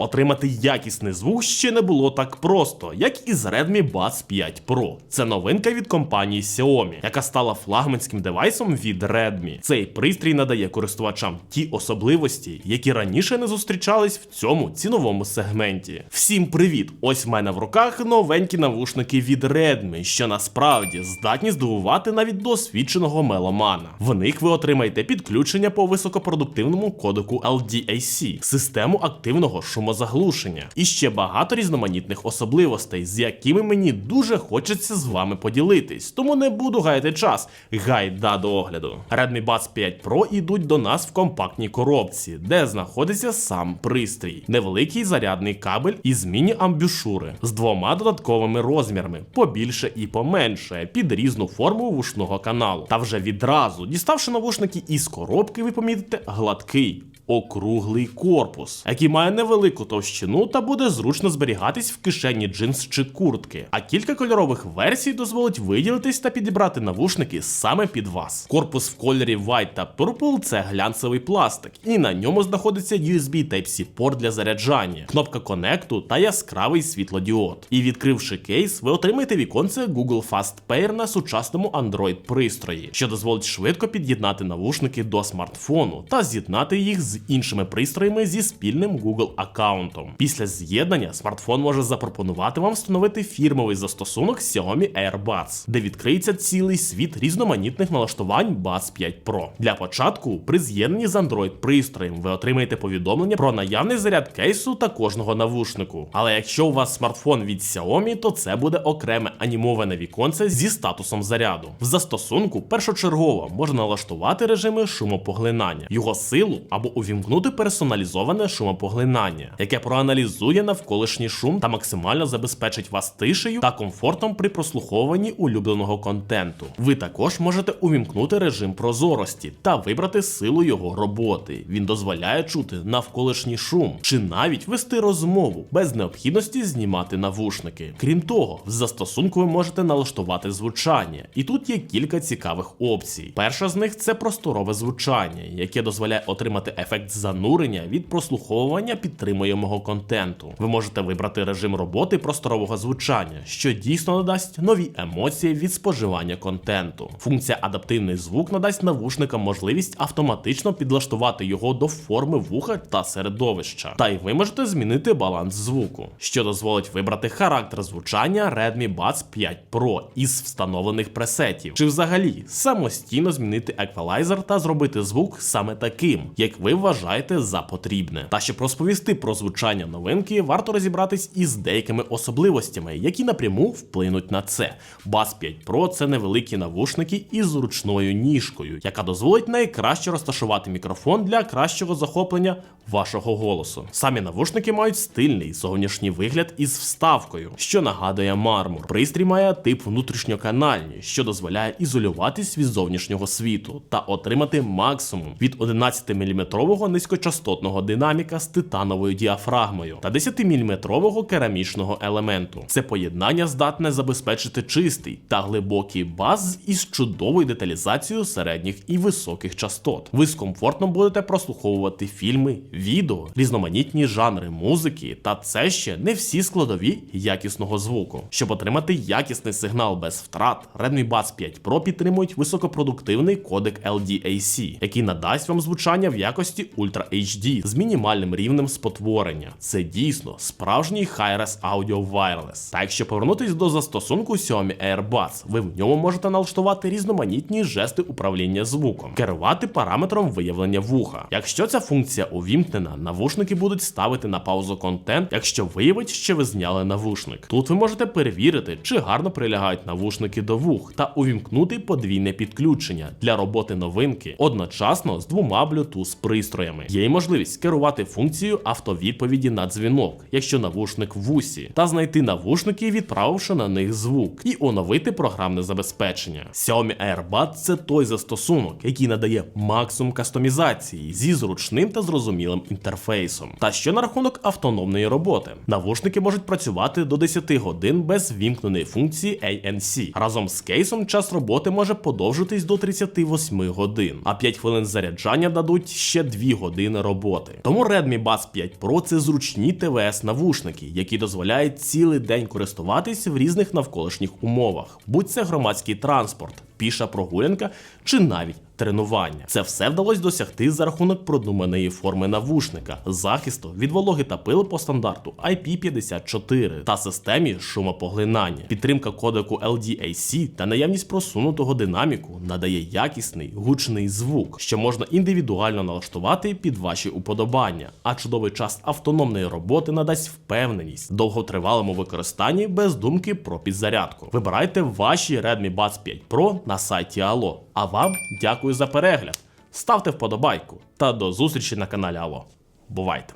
Отримати якісний звук ще не було так просто, як і з Redmi Buds 5 Pro. Це новинка від компанії Xiaomi, яка стала флагманським девайсом від Redmi. Цей пристрій надає користувачам ті особливості, які раніше не зустрічались в цьому ціновому сегменті. Всім привіт! Ось в мене в руках новенькі навушники від Redmi, що насправді здатні здивувати навіть досвідченого меломана. В них ви отримаєте підключення по високопродуктивному кодеку LDAC, систему активного шумозаглушення і ще багато різноманітних особливостей, з якими мені дуже хочеться з вами поділитись. Тому не буду гаяти час. Гайда до огляду. Redmi Buds 5 Pro ідуть до нас в компактній коробці, де знаходиться сам пристрій, невеликий зарядний кабель і змінні амбюшури з двома додатковими розмірами, побільше і поменше, під різну форму вушного каналу. Та вже відразу, діставши навушники із коробки, ви помітите гладкий. Округлий корпус, який має невелику товщину та буде зручно зберігатись в кишені джинс чи куртки. А кілька кольорових версій дозволить виділитись та підібрати навушники саме під вас. Корпус в кольорі White та Purple – це глянцевий пластик, і на ньому знаходиться USB Type-C порт для заряджання, кнопка конекту та яскравий світлодіод. І відкривши кейс, ви отримаєте віконце Google Fast Pair на сучасному Android пристрої, що дозволить швидко під'єднати навушники до смартфону та з'єднати їх з іншими пристроями зі спільним Google аккаунтом. Після з'єднання смартфон може запропонувати вам встановити фірмовий застосунок Xiaomi AirBuds, де відкриється цілий світ різноманітних налаштувань Buds 5 Pro. Для початку, при з'єднанні з Android пристроєм, ви отримаєте повідомлення про наявний заряд кейсу та кожного навушнику. Але якщо у вас смартфон від Xiaomi, то це буде окреме анімоване віконце зі статусом заряду. В застосунку першочергово можна налаштувати режими шумопоглинання, його силу або увімкнути персоналізоване шумопоглинання, яке проаналізує навколишній шум та максимально забезпечить вас тишею та комфортом при прослуховуванні улюбленого контенту. Ви також можете увімкнути режим прозорості та вибрати силу його роботи. Він дозволяє чути навколишній шум чи навіть вести розмову без необхідності знімати навушники. Крім того, в застосунку ви можете налаштувати звучання, і тут є кілька цікавих опцій. Перша з них це просторове звучання, яке дозволяє отримати ефект занурення від прослуховування підтримуємого контенту. Ви можете вибрати режим роботи просторового звучання, що дійсно надасть нові емоції від споживання контенту. Функція адаптивний звук надасть навушникам можливість автоматично підлаштувати його до форми вуха та середовища. Та й ви можете змінити баланс звуку, що дозволить вибрати характер звучання Redmi Buds 5 Pro із встановлених пресетів, чи взагалі самостійно змінити еквалайзер та зробити звук саме таким, як ви вважаєте за потрібне. Та щоб розповісти про звучання новинки, варто розібратись із деякими особливостями, які напряму вплинуть на це. Buds 5 Pro це невеликі навушники із зручною ніжкою, яка дозволить найкраще розташувати мікрофон для кращого захоплення вашого голосу. Самі навушники мають стильний зовнішній вигляд із вставкою, що нагадує мармур. Пристрій має тип внутрішньоканальні, що дозволяє ізолюватись від зовнішнього світу та отримати максимум від 11-мм низькочастотного динаміка з титановою діафрагмою та 10-мм керамічного елементу. Це поєднання здатне забезпечити чистий та глибокий бас із чудовою деталізацією середніх і високих частот. Ви з комфортом будете прослуховувати фільми, відео, різноманітні жанри музики, та це ще не всі складові якісного звуку. Щоб отримати якісний сигнал без втрат, Redmi Buds 5 Pro підтримують високопродуктивний кодек LDAC, який надасть вам звучання в якості Ultra HD з мінімальним рівнем спотворення. Це дійсно справжній Hi-Res Audio Wireless. Та якщо повернутись до застосунку Xiaomi AirBuds, ви в ньому можете налаштувати різноманітні жести управління звуком, керувати параметром виявлення вуха. Якщо ця функція увімкнена, навушники будуть ставити на паузу контент, якщо виявить, що ви зняли навушник. Тут ви можете перевірити, чи гарно прилягають навушники до вух, та увімкнути подвійне підключення для роботи новинки одночасно з двома Bluetooth пристроями. Є й можливість керувати функцією автовідповіді на дзвінок, якщо навушник в вусі, та знайти навушники, відправивши на них звук, і оновити програмне забезпечення. Xiaomi AirBuds – це той застосунок, який надає максимум кастомізації зі зручним та зрозумілим інтерфейсом. Та що на рахунок автономної роботи, навушники можуть працювати до 10 годин без вімкненої функції ANC. Разом з кейсом час роботи може подовжитись до 38 годин, а 5 хвилин заряджання дадуть ще 2 години роботи. Тому Redmi Buds 5 Pro це зручні ТВС навушники, які дозволяють цілий день користуватись в різних навколишніх умовах, будь це громадський транспорт, піша прогулянка чи навіть тренування. Це все вдалося досягти за рахунок продуманої форми навушника, захисту від вологи та пилу по стандарту IP54 та системі шумопоглинання. Підтримка кодеку LDAC та наявність просунутого динаміку надає якісний гучний звук, що можна індивідуально налаштувати під ваші уподобання. А чудовий час автономної роботи надасть впевненість довготривалому використанні без думки про підзарядку. Вибирайте ваші Redmi Buds 5 Pro на сайті Allo. А вам дякую за перегляд. Ставте вподобайку та до зустрічі на каналі Ало. Бувайте!